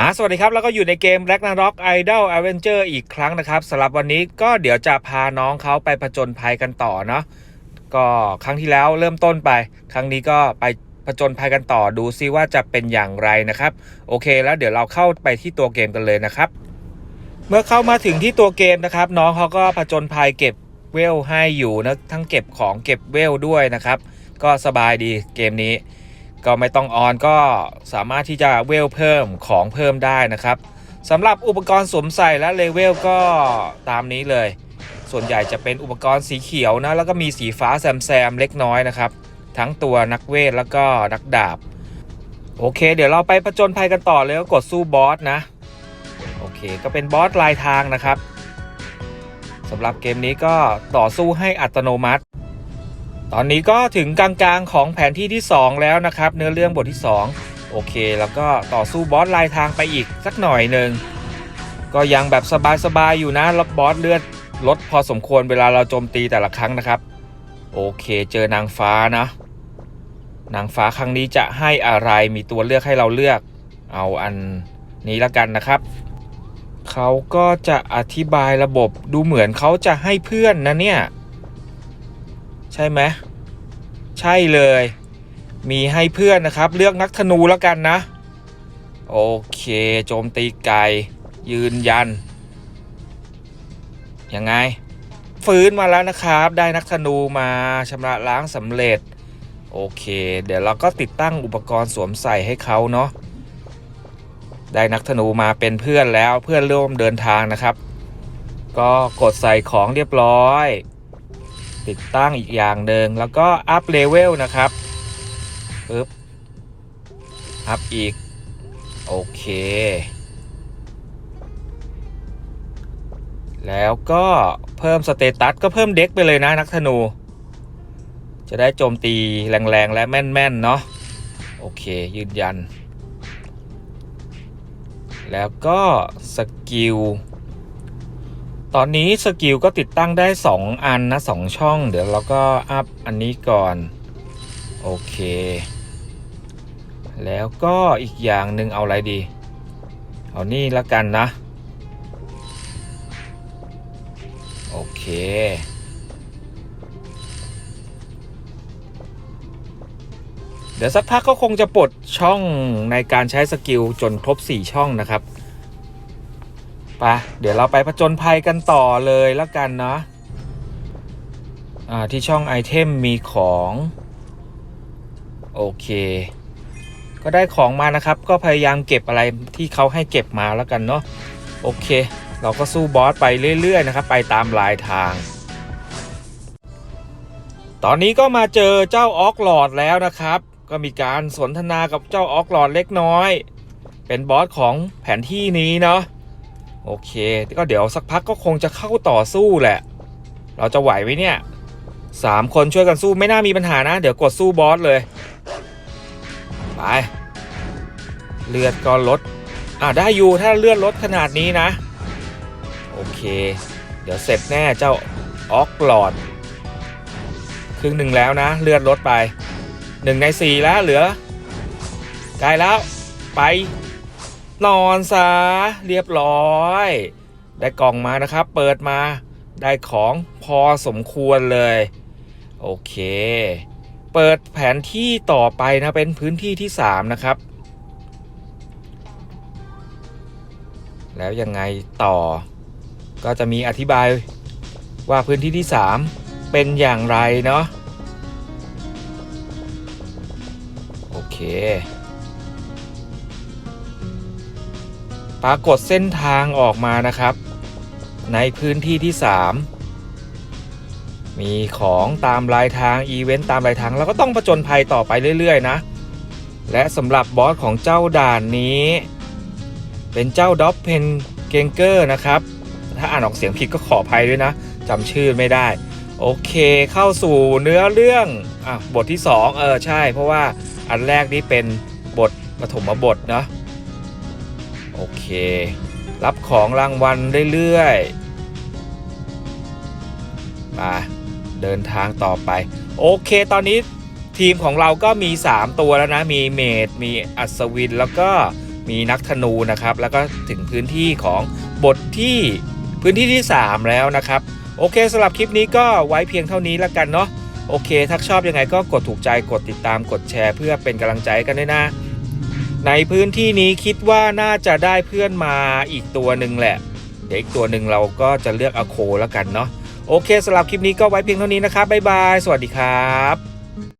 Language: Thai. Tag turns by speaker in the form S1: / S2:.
S1: อ่าสวัสดีครับ แล้วก็อยู่ในเกม Ragnarok Idol Avenger อีกครั้งนะครับสำหรับวันนี้ก็เดี๋ยวจะพาน้องเขาไปผจญภัยกันต่อเนาะก็ครั้งที่แล้วเริ่มต้นไป ครั้งนี้ก็ไปผจญภัยกันต่อดูซิว่าจะเป็นอย่างไรนะครับ โอเคแล้วเดี๋ยวเราเข้าไปที่ตัวเกมกันเลยนะครับ เมื่อเข้ามาถึงที่ตัวเกมนะครับ น้องเขาก็ผจญภัยเก็บเวลให้อยู่นะทั้งเก็บของเก็บเวลด้วยนะครับ ก็สบายดีเกมนี้ ก็ไม่ต้องออนก็สามารถที่จะเวลเพิ่มของเพิ่มได้นะครับสำหรับอุปกรณ์สวมใส่และเลเวลก็ตามนี้เลย ส่วนใหญ่จะเป็นอุปกรณ์สีเขียวนะแล้วก็มีสีฟ้าแซมแซมๆเล็กน้อยนะครับ ทั้งตัวนักเวทแล้วก็นักดาบ โอเค เดี๋ยวเราไปผจญภัยกันต่อเลยก็กดสู้บอสนะ โอเคก็เป็นบอสลายทางนะครับสำหรับเกมนี้ก็ต่อสู้ให้อัตโนมัติ ตอนนี้ก็ถึงกลางๆของแผนที่ที่ 2 แล้วนะครับ เนื้อเรื่องบทที่ 2 โอเค แล้วก็ต่อสู้บอสลายทางไปอีกสักหน่อยหนึ่งก็ยังแบบสบายๆอยู่นะแล้วบอสเลือดลดพอสมควรเวลาเราโจมตีแต่ละครั้งนะครับ โอเคเจอนางฟ้านะ นางฟ้าครั้งนี้จะให้อะไรมีตัวเลือกให้เราเลือก เอาอันนี้ละกันนะครับเขาก็จะอธิบายระบบดูเหมือนเขาจะให้เพื่อนนะเนี่ย ใช่ไหมใช่เลย มีให้เพื่อนนะครับ เลือกนักธนูแล้วกันนะ โอเค โจมตีไกลยืนยัน ยังไง ฟื้นมาแล้วนะครับ ได้นักธนูมาชำระล้างสำเร็จ โอเค เดี๋ยวเราก็ติดตั้งอุปกรณ์สวมใส่ให้เขาเนาะได้นักธนูมาเป็นเพื่อนแล้วเพื่อนร่วมเดินทางนะครับ ก็กดใส่ของเรียบร้อย ติดตั้งอีกอย่างหนึ่งแล้วก็อัพเลเวลนะครับปึ๊บอัพอีก โอเค แล้วก็เพิ่มสเตตัสก็เพิ่มเด็กไปเลยนะนักธนู จะได้โจมตีแรงๆ และแม่นๆ เนาะโอเค ยืนยัน แล้วก็สกิล ตอนนี้สกิลก็ติดตั้งได้ 2 อันนะ 2 ช่อง เดี๋ยวเราก็อัพอันนี้ก่อน โอเค แล้วก็อีกอย่างหนึ่งเอาอะไรดี เอานี่ละกันนะ โอเค เดี๋ยวสักพักก็คงจะปลดช่องในการใช้สกิลจนครบ 4 ช่องนะครับ ไปเดี๋ยวเราไปผจญภัยกันต่อเลยแล้วกันเนาะที่ช่องไอเทมมีของ โอเค ก็ได้ของมานะครับ ก็พยายามเก็บอะไรที่เขาให้เก็บมาแล้วกันเนาะโอเค เราก็สู้บอสไปเรื่อย ๆ นะครับ ไปตามลายทาง ตอนนี้ก็มาเจอเจ้าออกหลอดแล้วนะครับ ก็มีการสนทนากับเจ้าออกหลอดเล็กน้อย เป็นบอสของแผนที่นี้เนาะ โอเค ก็เดี๋ยวสักพักก็คงจะเข้าต่อสู้แหละ เราจะไหวไหมเนี่ยสามคนช่วยกันสู้ไม่น่ามีปัญหานะ เดี๋ยวกดสู้บอสเลย ไป เลือดก็ลด อ่าได้อยู่ถ้าเลือดลดขนาดนี้นะ โอเค เดี๋ยวเสร็จแน่เจ้าออกหลอด ครึ่งหนึ่งแล้วนะ เลือดลดไปหนึ่งในสี่แล้วเหลือใกล้แล้วไป นอนซะเรียบร้อย ได้กล่องมานะครับ เปิดมาได้ของพอสมควรเลย โอเค เปิดแผนที่ต่อไปนะเป็นพื้นที่ที่ 3 นะครับ แล้วยังไงต่อ ก็จะมีอธิบายว่าพื้นที่ที่ 3 เป็นอย่างไรเนาะโอเค ปรากฏเส้นทางออกมานะครับ ในพื้นที่ที่ 3 มีของตามรายทางอีเวนต์ตามรายทางเราก็ต้องผจญภัยต่อไปเรื่อยๆนะ และสำหรับบอสของเจ้าด่านนี้ เป็นเจ้าด็อปเพนเกงเกอร์นะครับ ถ้าอ่านออกเสียงผิดก็ขออภัยด้วยนะจำชื่อไม่ได้ โอเคเข้าสู่เนื้อเรื่องอะบทที่ 2 เออใช่ เพราะว่าอันแรกนี้เป็นบทปฐมบทเนาะ โอเค รับของรางวัลเรื่อยๆ มาเดินทางต่อไป โอเคตอนนี้ทีมของเราก็มี 3 ตัวแล้วนะ มีเมดมีอัศวิน แล้วก็มีนักธนูนะครับ แล้วก็ถึงพื้นที่ของบทที่พื้นที่ที่ 3 แล้วนะครับ โอเคสำหรับคลิปนี้ก็ไว้เพียงเท่านี้แล้วกันเนาะโอเค ถ้าชอบยังไงก็กดถูกใจกดติดตามกดแชร์เพื่อเป็นกำลังใจกันด้วยนะ ในพื้นที่นี้คิดว่าน่าจะได้เพื่อนมาอีกตัวหนึ่งแหละ เดี๋ยวอีกตัวหนึ่งเราก็จะเลือกอโคแล้วกันเนาะโอเคสำหรับคลิปนี้ก็ไว้เพียงเท่านี้นะครับบ๊ายบาย สวัสดีครับ